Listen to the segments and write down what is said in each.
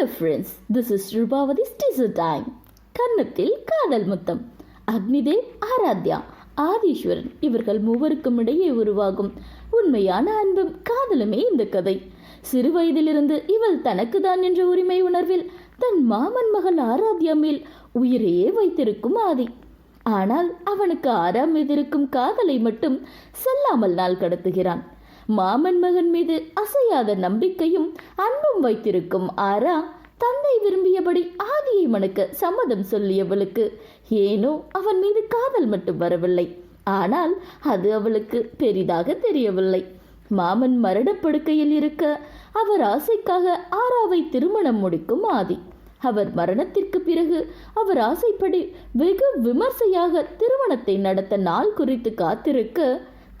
Hello friends this is Rupavathi sister time Kannathil Kadhal Muththam அக்னிதேவ் Aradhya Aadheeswaran இவர்கள் மூவருக்கும் இடையே உருவாகும் உண்மையான அன்பும் காதலுமே இந்த கதை சிறு வயதிலிருந்து இவள் தனக்குதான் என்ற உரிமை உணர்வில் தன் மாமன் மகள் ஆராத்யா மேல் உயிரையே வைத்திருக்கும் ஆதி ஆனால் அவனுக்கு ஆறாம் மீது இருக்கும் காதலை மட்டும் செல்லாமல் நாள் கடத்துகிறான் மாமன் மகன் மீது அசையாத நம்பிக்கையும் அன்பும் வைத்திருக்கும் ஆரா தந்தை விரும்பியபடி ஆதியை மணக்க சம்மதம் சொல்லியவளுக்கு ஏனோ அவன் மீது காதல் மட்டும் வரவில்லை. ஆனால் அது அவளுக்கு பெரிதாக தெரியவில்லை. மாமன் மரணப்படுக்கையில் இருக்க அவர் ஆசைக்காக ஆராவை திருமணம் முடிக்கும் ஆதி. அவர் மரணத்திற்கு பிறகு அவர் ஆசைப்படி வெகு விமர்சையாக திருமணத்தை நடத்த நாள் குறித்து காத்திருக்க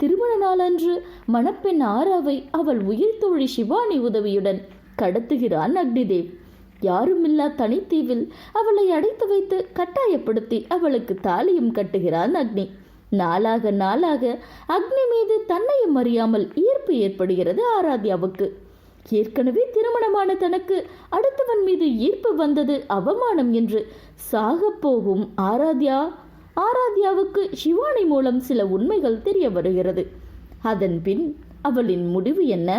திருமண நாளன்று மணப்பெண் ஆராவை அவள் உயிர் தோழி சிவானி உதவியுடன் கடத்துகிறான் அக்னிதேவ். யாருமில்லா தனித்தீவில் அவளை அடைத்து வைத்து கட்டாயப்படுத்தி அவளுக்கு தாலியும் கட்டுகிறான் அக்னி. நாளாக நாளாக அக்னி மீது தன்னையும் அறியாமல் ஈர்ப்பு ஏற்படுகிறது ஆராத்யாவுக்கு. ஏற்கனவே திருமணமான தனக்கு அடுத்தவன் மீது ஈர்ப்பு வந்தது அவமானம் என்று சாகப் போகும் ஆராத்யா ஆராத்யாவுக்கு சிவானி மூலம் சில உண்மைகள் தெரிய வருகிறது. அதன் பின் அவளின் முடிவு என்ன?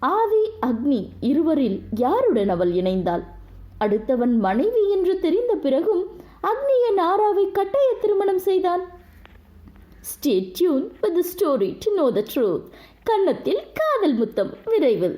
ஆதி அக்னி இருவரில் யாருடன் அவள் இணைந்தாள்? அடுத்தவன் மனைவி என்று தெரிந்த பிறகும் அக்னியன் ஆராவை கட்டாய திருமணம் செய்தான் stay tune with story to know the truth Kannathil Kadhal Muththam விரைவில்.